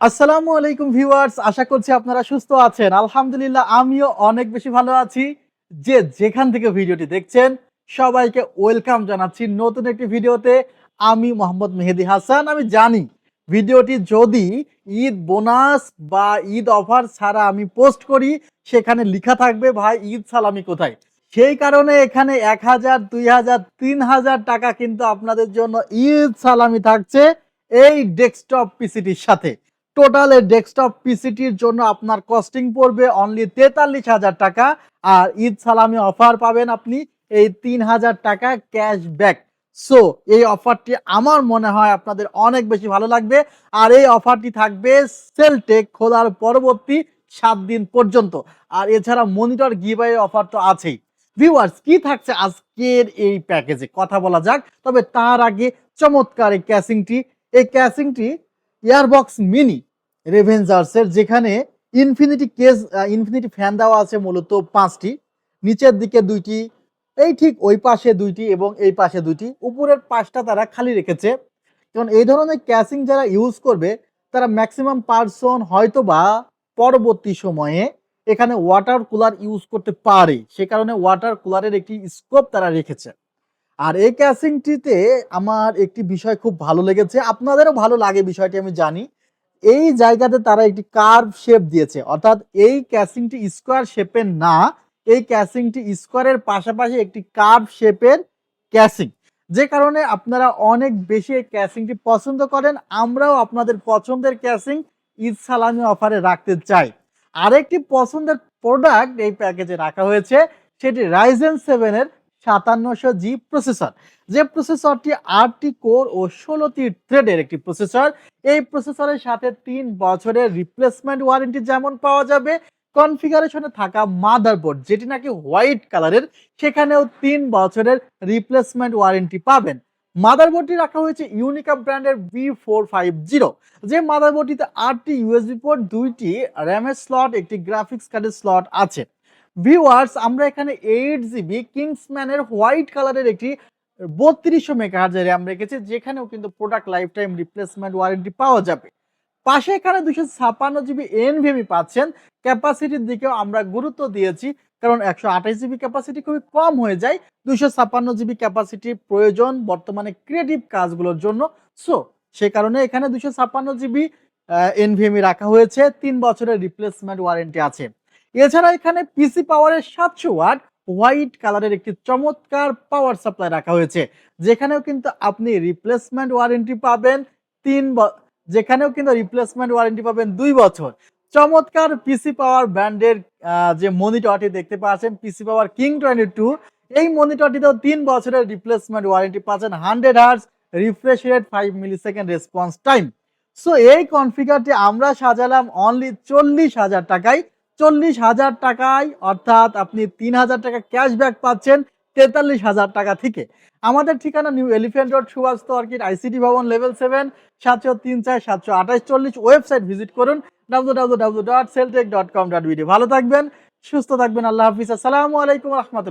আসসালামু আলাইকুম ভিউয়ার্স, আশা করছি আপনারা সুস্থ আছেন। আলহামদুলিল্লাহ, আমিও অনেক বেশি ভালো আছি। যে যেখান থেকে ভিডিওটি দেখছেন, সবাইকে ওয়েলকাম জানাচ্ছি নতুন একটি ভিডিওতে। আমি মোহাম্মদ মেহেদি হাসান, আমি জানি ভিডিওটি যদি ঈদ বোনাস বা ঈদ অফার ছাড়া আমি পোস্ট করি, সেখানে লেখা থাকবে, ভাই, ঈদ সালামি কোথায়? সেই কারণে এখানে এক হাজার, দুই হাজার, তিন হাজার টাকা কিন্তু আপনাদের জন্য ঈদ সালামি থাকছে এই ডেস্কটপ পিসিটির সাথে। টোটাল এই ডেস্কটপ পিসিটির জন্য আপনার কস্টিং পড়বে অনলি তেতাল্লিশ হাজার টাকা, আর ঈদ সালামি অফার পাবেন আপনি এই তিন হাজার টাকা ক্যাশব্যাক সো এই অফারটি আমার মনে হয় আপনাদের অনেক বেশি ভালো লাগবে, আর এই অফারটি থাকবে সেলটেক খোলার পরবর্তী সাত দিন পর্যন্ত। আর এছাড়া মনিটর গিভাই অফার তো আছেই। ভিউয়ার্স কি থাকছে আজকের এই প্যাকেজে কথা বলা যাক, তবে তার আগে চমৎকার এই ক্যাসিংটি এই ক্যাসিংটি এয়ারবক্স মিনি রেভেঞ্জার্সের যেখানে ইনফিনিটি কেস ইনফিনিটি ফ্যান দেওয়া আছে মূলত পাঁচটি। নিচের দিকে দুইটি, এই ঠিক ওই পাশে দুইটি এবং এই পাশে দুইটি। উপরের পাশটা তারা খালি রেখেছে। কারণ এই ধরনের ক্যাসিং যারা ইউজ করবে, তারা ম্যাক্সিমাম পার্সন হয়তো বা পরবর্তী সময়ে এখানে ওয়াটার কুলার ইউজ করতে পারে। সে কারণে ওয়াটার কুলারের একটি স্কোপ তারা রেখেছে। আর এই ক্যাসিংটিতে আমার একটি বিষয় খুব ভালো লেগেছে। আপনাদেরও ভালো লাগে বিষয়টি, আমি জানি। এই জায়গাতে তারা একটি কার্ভ শেপ দিয়েছে। অর্থাৎ এই ক্যাসিংটি স্কোয়ার শেপের না, এই ক্যাসিংটি স্কোয়ারের পাশাপাশি একটি কার্ভ শেপের ক্যাসিং যে কারণে আপনারা অনেক বেশি এই ক্যাসিংটি পছন্দ করেন, আমরাও আপনাদের পছন্দের ক্যাসিং ঈদ সালামি অফারে রাখতে চাই। আরেকটি পছন্দের প্রোডাক্ট এই প্যাকেজে রাখা হয়েছে, সেটি রাইজেন সেভেনের সাতান্নশো জি প্রসেসর। যে প্রসেসরটি আটটি কোর ও ষোলোটি থ্রেডের একটি প্রসেসর, এই প্রসেসরের সাথে তিন বছরের রিপ্লেসমেন্ট ওয়ারেন্টি যেমন পাওয়া যাবে কনফিগারেশনে থাকা মাদারবোর্ড যেটি নাকি হোয়াইট কালারের সেখানেও তিন বছরের রিপ্লেসমেন্ট ওয়ারেন্টি পাবেন। মাদারবোর্ডটি রাখা হয়েছে ইউনিকা ব্র্যান্ডের বি ফোর ফাইভ জিরো যে মাদারবোর্ডটিতে আটটি ইউএসবি পোর্ট দুইটি র্যামের স্লট একটি গ্রাফিক্স কার্ডের স্লট আছে। ভিউয়ার্স আমরা এখানে এইট জিবি কিংসম্যানের হোয়াইট কালারের একটি বত্রিশশো মেগাহার্জের র্যাম রেখেছি, যেখানেও কিন্তু product life time replacement warranty পাওয়া যাবে। পাশে এখানে দুশো ছাপান্ন জিবি এনভিএমই পাচ্ছেন। ক্যাপাসিটির দিকেও আমরা গুরুত্ব দিয়েছি, কারণ একশো আঠাশ জিবি ক্যাপাসিটি খুবই কম হয়ে যায়। দুশো ছাপান্ন জিবি ক্যাপাসিটির প্রয়োজন বর্তমানে ক্রিয়েটিভ কাজগুলোর জন্য। সো সে কারণে এখানে দুশো ছাপান্ন জিবি এনভিএমই রাখা হয়েছে। তিন বছরের রিপ্লেসমেন্ট ওয়ারেন্টি আছে। এছাড়া এখানে পিসি পাওয়ারের সাতশো ওয়াট হোয়াইট কালারের একটি চমৎকার পাওয়ার সাপ্লাই রাখা হয়েছে। যেখানেও কিন্তু আপনি রিপ্লেসমেন্ট ওয়ারেন্টি পাবেন তিন যেখানেও কিন্তু রিপ্লেসমেন্ট ওয়ারেন্টি পাবেন দুই বছর। চমৎকার পিসি পাওয়ার ব্র্যান্ডের যে মনিটরটি দেখতে পাচ্ছেন PC power king twenty two এই মনিটরটিতেও তিন বছরের রিপ্লেসমেন্ট ওয়ারেন্টি পাচ্ছেন hundred hertz refresh rate five millisecond response time so এই কনফিগারটি আমরা সাজালাম অনলি চল্লিশ হাজার টাকায়। চল্লিশ হাজার টাকায়, অর্থাৎ আপনি তিন হাজার টাকা ক্যাশব্যাক পাচ্ছেন তেতাল্লিশ হাজার টাকা থেকে। আমাদের ঠিকানা new elephant road Subhash orchid ICT ভবন লেভেল সেভেন সাতশো তিন চার সাতশো আঠাশ চল্লিশ ওয়েবসাইট ভিজিট করুন W W W dot Celltech dot com dot ভালো থাকবেন, সুস্থ থাকবেন, আল্লাহ হাফিজ। আসসালামু আলাইকুম রহমতুল্লাহ।